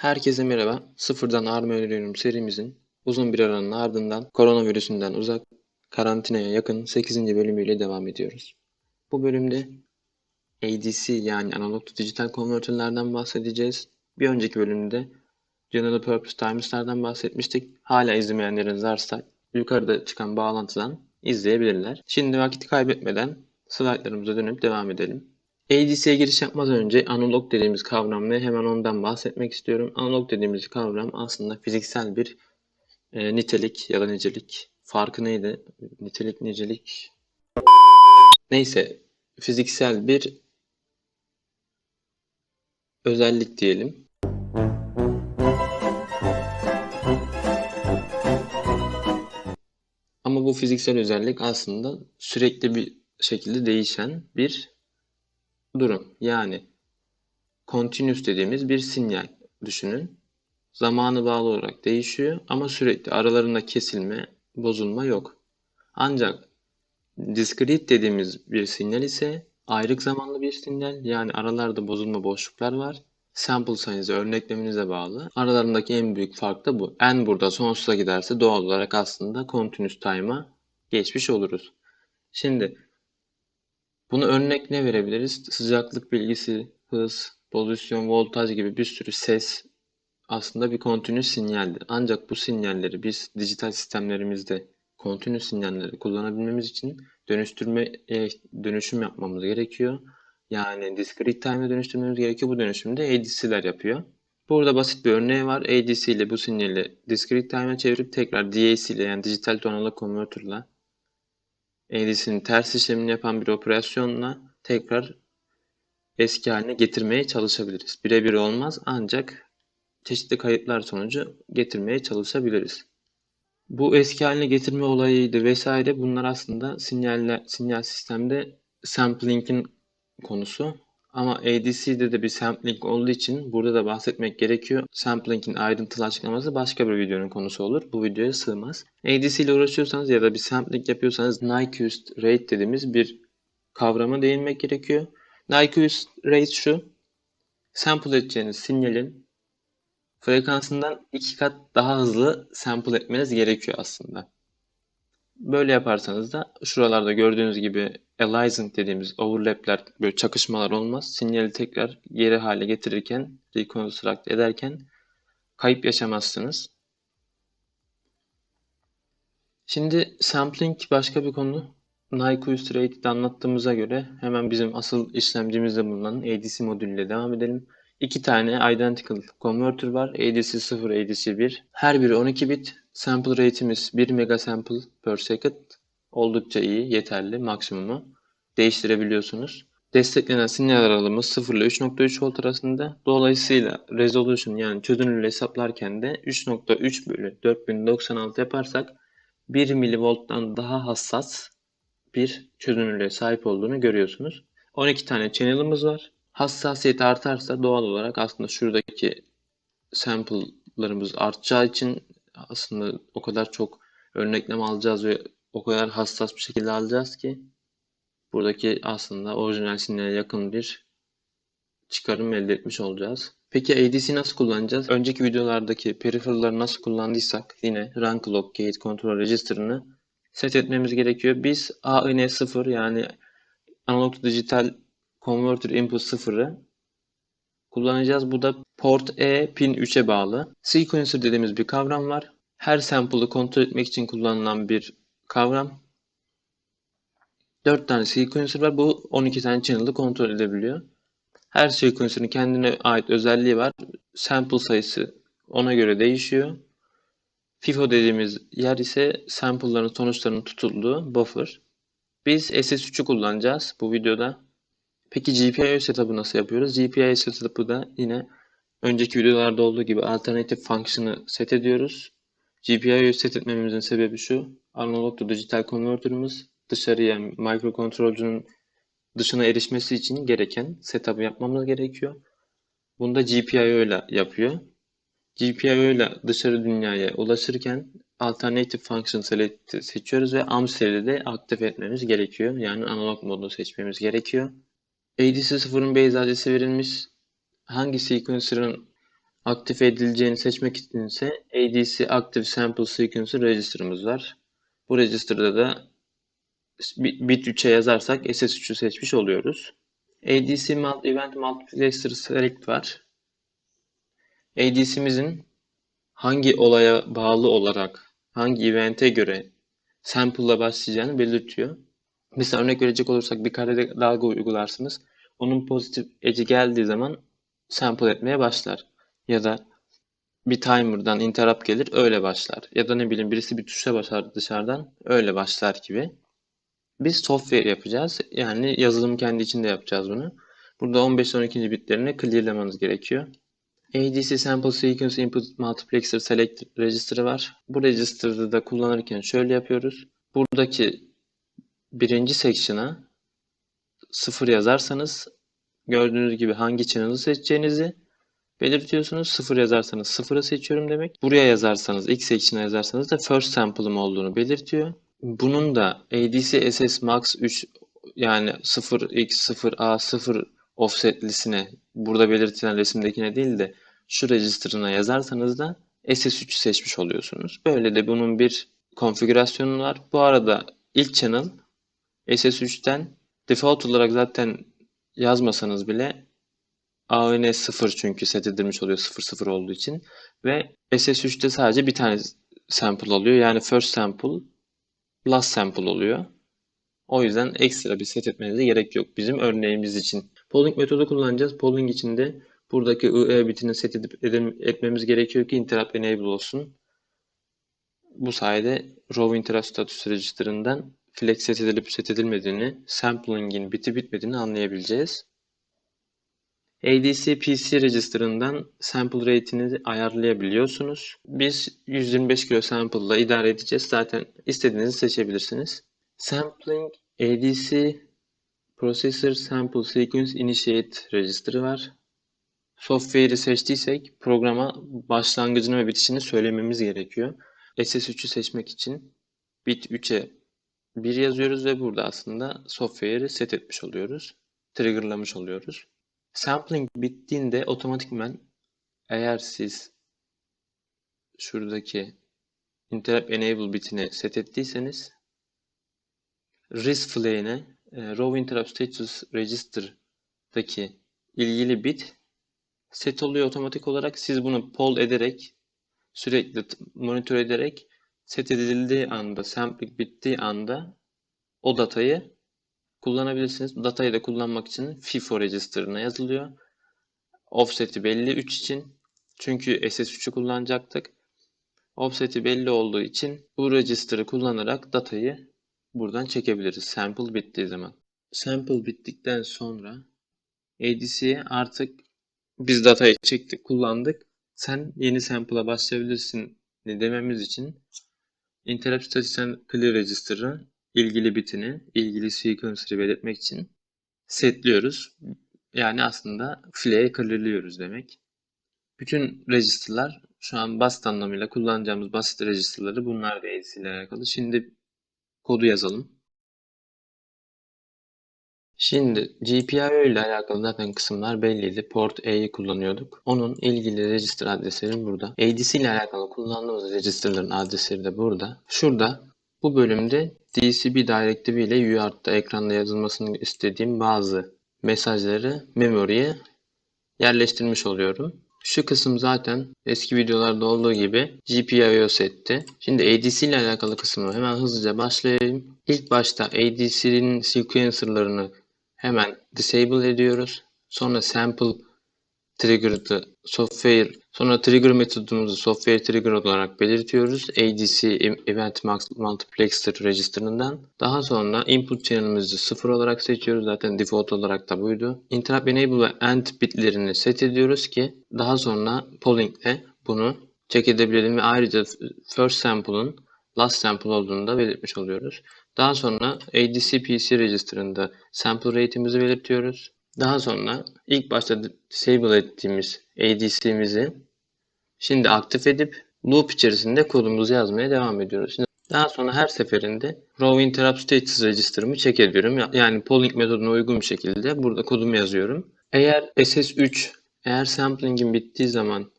Herkese merhaba. Sıfırdan arma öğreniyorum serimizin uzun bir aranın ardından koronavirüsünden uzak, karantinaya yakın 8. bölümüyle devam ediyoruz. Bu bölümde ADC yani analog to dijital konvertörlerden bahsedeceğiz. Bir önceki bölümde General Purpose Timers'lardan bahsetmiştik. Hala izlemeyenleriniz varsa yukarıda çıkan bağlantıdan izleyebilirler. Şimdi vakit kaybetmeden slaytlarımıza dönüp devam edelim. ADC'ye giriş yapmadan önce analog dediğimiz kavram ve hemen ondan bahsetmek istiyorum. Analog dediğimiz kavram aslında fiziksel bir e, nitelik ya da nicelik. Farkı neydi? Nitelik, nicelik. Neyse, fiziksel bir özellik diyelim. Ama bu fiziksel özellik aslında sürekli bir şekilde değişen bir durum. Yani continuous dediğimiz bir sinyal düşünün. Zamanı bağlı olarak değişiyor ama sürekli aralarında kesilme, bozulma yok. Ancak discrete dediğimiz bir sinyal ise ayrık zamanlı bir sinyal. Yani aralarda bozulma boşluklar var. Sample sayınıza, örneklemenize bağlı. Aralarındaki en büyük fark da bu. n burada sonsuza giderse doğal olarak aslında continuous time'a geçmiş oluruz. Şimdi bunu örnek ne verebiliriz? Sıcaklık bilgisi, hız, pozisyon, voltaj gibi bir sürü ses aslında bir continuous sinyaldir. Ancak bu sinyalleri biz dijital sistemlerimizde continuous sinyalleri kullanabilmemiz için dönüştürme dönüşüm yapmamız gerekiyor. Yani discrete time'e dönüştürmemiz gerekiyor. Bu dönüşümde ADC'ler yapıyor. Burada basit bir örneği var. ADC ile bu sinyali discrete time'e çevirip tekrar DAC ile yani dijital to analog converter ile ADC'nin ters işlemini yapan bir operasyonla tekrar eski haline getirmeye çalışabiliriz. Birebir olmaz ancak çeşitli kayıtlar sonucu getirmeye çalışabiliriz. Bu eski haline getirme olayıydı vesaire bunlar aslında sinyaller, sinyal sistemde sampling'in konusu. Ama ADC'de de bir sampling olduğu için burada da bahsetmek gerekiyor. Sampling'in ayrıntılı açıklaması başka bir videonun konusu olur. Bu videoya sığmaz. ADC ile uğraşıyorsanız ya da bir sampling yapıyorsanız Nyquist rate dediğimiz bir kavrama değinmek gerekiyor. Nyquist rate şu. Sample edeceğiniz sinyalin frekansından iki kat daha hızlı sample etmeniz gerekiyor aslında. Böyle yaparsanız da şuralarda gördüğünüz gibi aliasing dediğimiz overlap'ler böyle çakışmalar olmaz. Sinyali tekrar geri hale getirirken, reconstruct ederken kayıp yaşamazsınız. Şimdi sampling başka bir konu. Nyquist Rate'de anlattığımıza göre hemen bizim asıl işlemcimizde bulunan ADC modülüyle devam edelim. İki tane identical converter var. ADC 0, ADC 1. Her biri 12 bit. Sample rate'imiz 1 mega sample per second. Oldukça iyi, yeterli, maksimumu. Değiştirebiliyorsunuz. Desteklenen sinyal aralığımız 0 ile 3.3 volt arasında. Dolayısıyla resolution yani çözünürlüğü hesaplarken de 3.3 bölü 4096 yaparsak 1 milivolttan daha hassas bir çözünürlüğe sahip olduğunu görüyorsunuz. 12 tane channel'ımız var. Hassasiyet artarsa doğal olarak aslında şuradaki sample'larımız artacağı için aslında o kadar çok örneklem alacağız ve o kadar hassas bir şekilde alacağız ki buradaki aslında orijinal sinyale yakın bir çıkarım elde etmiş olacağız. Peki ADC nasıl kullanacağız? Önceki videolardaki peripheral'ları nasıl kullandıysak yine run clock gate control register'ını set etmemiz gerekiyor. Biz AIN0 yani analog to dijital converter input 0'ı kullanacağız. Bu da port E pin 3'e bağlı. Sequencer dediğimiz bir kavram var. Her sample'ı kontrol etmek için kullanılan bir kavram. 4 tane sequencer var. Bu 12 tane channel'ı kontrol edebiliyor. Her sequencer'ın kendine ait özelliği var. Sample sayısı ona göre değişiyor. FIFO dediğimiz yer ise sample'ların sonuçlarının tutulduğu buffer. Biz SS3'ü kullanacağız bu videoda. Peki GPIO setup'ı nasıl yapıyoruz? GPIO setup'ı da yine önceki videolarda olduğu gibi alternatif function'ı set ediyoruz. GPIO'yu set etmemizin sebebi şu. Analog to dijital converter'ımız dışarıya microcontroller'ın dışına erişmesi için gereken setup'ı yapmamız gerekiyor. Bunu da GPIO ile yapıyor. GPIO ile dışarı dünyaya ulaşırken alternative function select seçiyoruz ve AMSL'i de aktif etmemiz gerekiyor. Yani analog modu seçmemiz gerekiyor. ADC0'ın base adresi verilmiş. Hangi sequencer'ın aktif edileceğini seçmek için ADC Active Sample Sequence Register'ımız var. Bu register'da da bit 3'e yazarsak SS3'ü seçmiş oluyoruz. ADC Mult Event Multiplexer Select var. ADC'mizin hangi olaya bağlı olarak, hangi event'e göre sample'la başlayacağını belirtiyor. Mesela örnek verecek olursak bir kare dalga uygularsınız. Onun pozitif edge'i geldiği zaman sample etmeye başlar. Ya da bir timer'dan interrupt gelir öyle başlar. Ya da ne bileyim birisi bir tuşa basar dışarıdan öyle başlar gibi. Biz software yapacağız. Yani yazılım kendi içinde yapacağız bunu. Burada 15-12. bitlerini clearlamanız gerekiyor. ADC Sample Sequence Input Multiplexer Select Register'ı var. Bu register'ı da kullanırken şöyle yapıyoruz. Buradaki birinci section'a 0 yazarsanız gördüğünüz gibi hangi channel'ı seçeceğinizi belirtiyorsunuz. 0 yazarsanız 0'ı seçiyorum demek. Buraya yazarsanız, ilk section'a yazarsanız da first sample'ım olduğunu belirtiyor. Bunun da ADC SS Max 3 yani 0x 0a 0 offsetlisine burada belirtilen resimdekine değil de şu register'ına yazarsanız da SS3'ü seçmiş oluyorsunuz. Böyle de bunun bir konfigürasyonu var. Bu arada ilk channel SS3'ten default olarak zaten yazmasanız bile AON 0 çünkü set edilmiş oluyor 00 olduğu için ve SS3'te sadece bir tane sample oluyor. Yani first sample last sample oluyor. O yüzden ekstra bir set etmenize gerek yok bizim örneğimiz için. Polling metodu kullanacağız. Polling için de buradaki IE bitini set edip etmemiz gerekiyor ki interrupt enable olsun. Bu sayede row interrupt status register'ından flag set edilip set edilmediğini, sampling'in biti bitmediğini anlayabileceğiz. ADC PC register'ından sample rate'ini ayarlayabiliyorsunuz. Biz 125 kilo sample ile idare edeceğiz. Zaten istediğinizi seçebilirsiniz. Sampling ADC Processor Sample Sequence Initiate Register'ı var. Software'i seçtiysek programa başlangıcını ve bitişini söylememiz gerekiyor. SS3'ü seçmek için bit 3'e 1 yazıyoruz ve burada aslında software'i set etmiş oluyoruz. Triggerlamış oluyoruz. Sampling bittiğinde otomatikman eğer siz şuradaki interrupt enable bitini set ettiyseniz RIS flag'ine e, row interrupt status register'daki ilgili bit set oluyor otomatik olarak. Siz bunu poll ederek sürekli monitör ederek set edildiği anda, sampling bittiği anda o datayı kullanabilirsiniz. Datayı da kullanmak için FIFO register'ına yazılıyor. Offset'i belli 3 için. Çünkü SS3'ü kullanacaktık. Offset'i belli olduğu için bu register'ı kullanarak datayı buradan çekebiliriz. Sample bittiği zaman. Sample bittikten sonra ADC'ye artık biz datayı çektik, kullandık. Sen yeni sample'a başlayabilirsin dememiz için interrupt status clear register'ı ilgili bitini, ilgili sequencer'ı belirtmek için setliyoruz. Yani aslında flag'e clearliyoruz demek. Bütün register'lar şu an basit anlamıyla kullanacağımız basit register'ları bunlar ADC ile alakalı. Şimdi kodu yazalım. Şimdi GPIO ile alakalı zaten kısımlar belliydi. Port A'yı kullanıyorduk. Onun ilgili register adresleri burada. ADC ile alakalı kullandığımız registerların adresleri de burada. Şurada bu bölümde DCB direktifi ile UART'ta ekranda yazılmasını istediğim bazı mesajları memory'e yerleştirmiş oluyorum. Şu kısım zaten eski videolarda olduğu gibi GPIO setti. Şimdi ADC ile alakalı kısmı hemen hızlıca başlayayım. İlk başta ADC'nin sequencer'larını hemen disable ediyoruz. Sonra sample trigger'dı software sonra trigger metodumuzu software trigger olarak belirtiyoruz. ADC Event Multiplexer register'ından. Daha sonra input channel'ımızı 0 olarak seçiyoruz. Zaten default olarak da buydu. Interrupt enable ve end bitlerini set ediyoruz ki daha sonra polling ile bunu check edebilelim ve ayrıca first sample'ın last sample olduğunu da belirtmiş oluyoruz. Daha sonra ADC PC register'ında sample rate'imizi belirtiyoruz. Daha sonra ilk başta disable ettiğimiz ADC'mizi şimdi aktif edip loop içerisinde kodumuzu yazmaya devam ediyoruz. Şimdi daha sonra her seferinde row interrupt status register'ımı check ediyorum. Yani polling metoduna uygun bir şekilde burada kodumu yazıyorum. Eğer SS3 eğer sampling'in bittiği zaman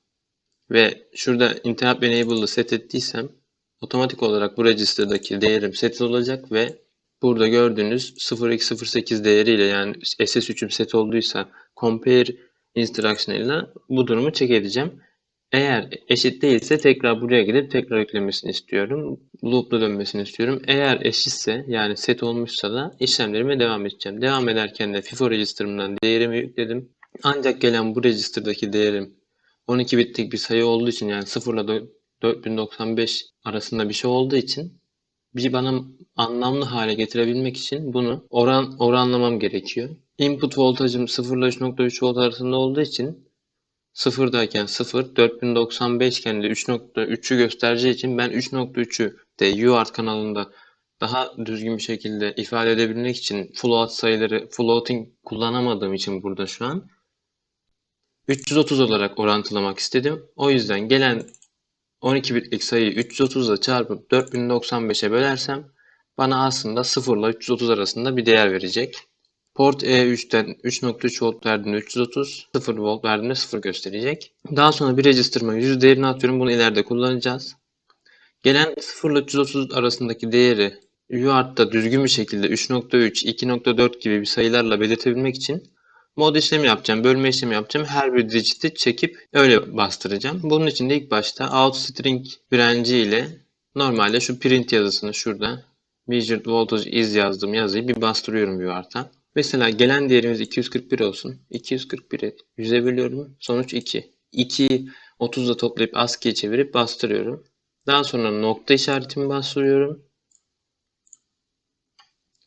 ve şurada interrupt enabled'ı set ettiysem otomatik olarak bu register'daki değerim set olacak ve burada gördüğünüz 0208 değeriyle yani SS3'üm set olduysa compare instruction ile bu durumu check edeceğim. Eğer eşit değilse tekrar buraya gidip tekrar yüklemesini istiyorum. Loop'la dönmesini istiyorum. Eğer eşitse yani set olmuşsa da işlemlerime devam edeceğim. Devam ederken de FIFO register'ımdan değerimi yükledim. Ancak gelen bu register'daki değerim 12 bitlik bir sayı olduğu için yani 0 ile 4095 arasında bir şey olduğu için bir bana anlamlı hale getirebilmek için bunu oran oranlamam gerekiyor. Input voltajım 0 ile 3.3 volt arasında olduğu için sıfırdayken 0, 4095 iken de 3.3'ü göstereceği için ben 3.3'ü de UART kanalında daha düzgün bir şekilde ifade edebilmek için float sayıları floating kullanamadığım için burada şu an 330 olarak orantılamak istedim. O yüzden gelen 12 bitlik sayıyı 330 ile çarpıp 4095'e bölersem bana aslında 0 ile 330 arasında bir değer verecek. Port E3'ten 3.3 volt verdiğinde 330, 0 volt verdiğinde 0 gösterecek. Daha sonra bir register'ıma 100 değerini atıyorum. Bunu ileride kullanacağız. Gelen 0 ile 330 arasındaki değeri UART'ta düzgün bir şekilde 3.3, 2.4 gibi bir sayılarla belirtebilmek için mod işlemi yapacağım, bölme işlemi yapacağım. Her bir digit'i çekip öyle bastıracağım. Bunun için de ilk başta outstring direnci ile normalde şu print yazısını şurada measured voltage is yazdığım yazıyı bir bastırıyorum UART'a. Mesela gelen değerimiz 241 olsun. 241'i 100'e bölüyorum. Sonuç 2. 2'yi 30'la toplayıp ASCII'ye çevirip bastırıyorum. Daha sonra nokta işaretimi bastırıyorum.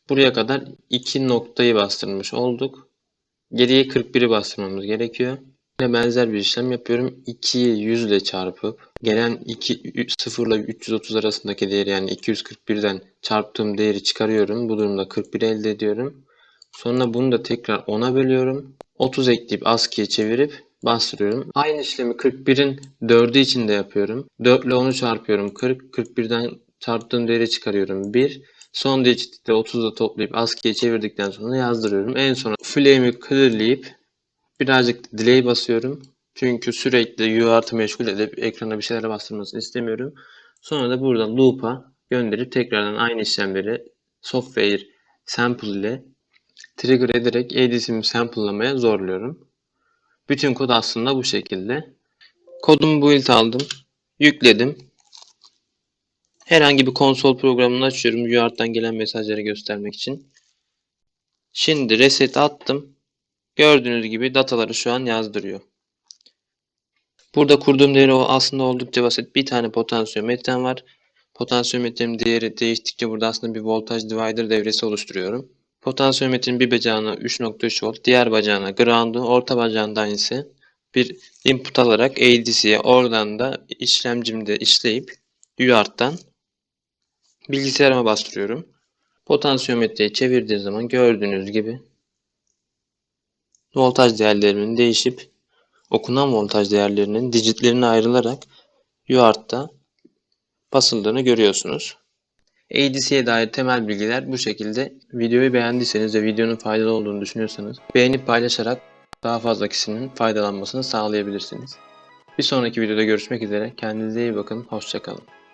Buraya kadar 2 noktayı bastırmış olduk. Geriye 41'i bastırmamız gerekiyor. Yine benzer bir işlem yapıyorum. 2'yi 100 ile çarpıp gelen 2 0 ile 330 arasındaki değeri yani 241'den çarptığım değeri çıkarıyorum. Bu durumda 41 elde ediyorum. Sonra bunu da tekrar 10'a bölüyorum. 30 ekleyip ASCII'ye çevirip bastırıyorum. Aynı işlemi 41'in 4'ü için de yapıyorum. 4 ile 10'u çarpıyorum 40. 41'den çarptığım değeri çıkarıyorum 1. Son digit'i de 30'da toplayıp ASCII'ye çevirdikten sonra yazdırıyorum. En son flame'i clearlayıp birazcık delay basıyorum. Çünkü sürekli UART'ı meşgul edip ekrana bir şeyler bastırmasını istemiyorum. Sonra da buradan loop'a gönderip tekrardan aynı işlemleri software sample ile trigger ederek ADC'mi sample'lamaya zorluyorum. Bütün kod aslında bu şekilde. Kodumu build aldım. Yükledim. Herhangi bir konsol programını açıyorum UART'tan gelen mesajları göstermek için. Şimdi reset attım. Gördüğünüz gibi dataları şu an yazdırıyor. Burada kurduğum değeri aslında oldukça basit. Bir tane potansiyometrem var. Potansiyometrenin değeri değiştikçe burada aslında bir voltaj divider devresi oluşturuyorum. Potansiyometrenin bir bacağına 3.3 volt, diğer bacağına ground'u, orta bacağından ise bir input alarak ADC'ye oradan da işlemcimde işleyip UART'tan bilgisayarıma bastırıyorum. Potansiyometreyi çevirdiği zaman gördüğünüz gibi voltaj değerlerinin değişip okunan voltaj değerlerinin digitlerine ayrılarak UART'ta basıldığını görüyorsunuz. ADC'ye dair temel bilgiler bu şekilde. Videoyu beğendiyseniz ve videonun faydalı olduğunu düşünüyorsanız beğenip paylaşarak daha fazla kişinin faydalanmasını sağlayabilirsiniz. Bir sonraki videoda görüşmek üzere. Kendinize iyi bakın. Hoşçakalın.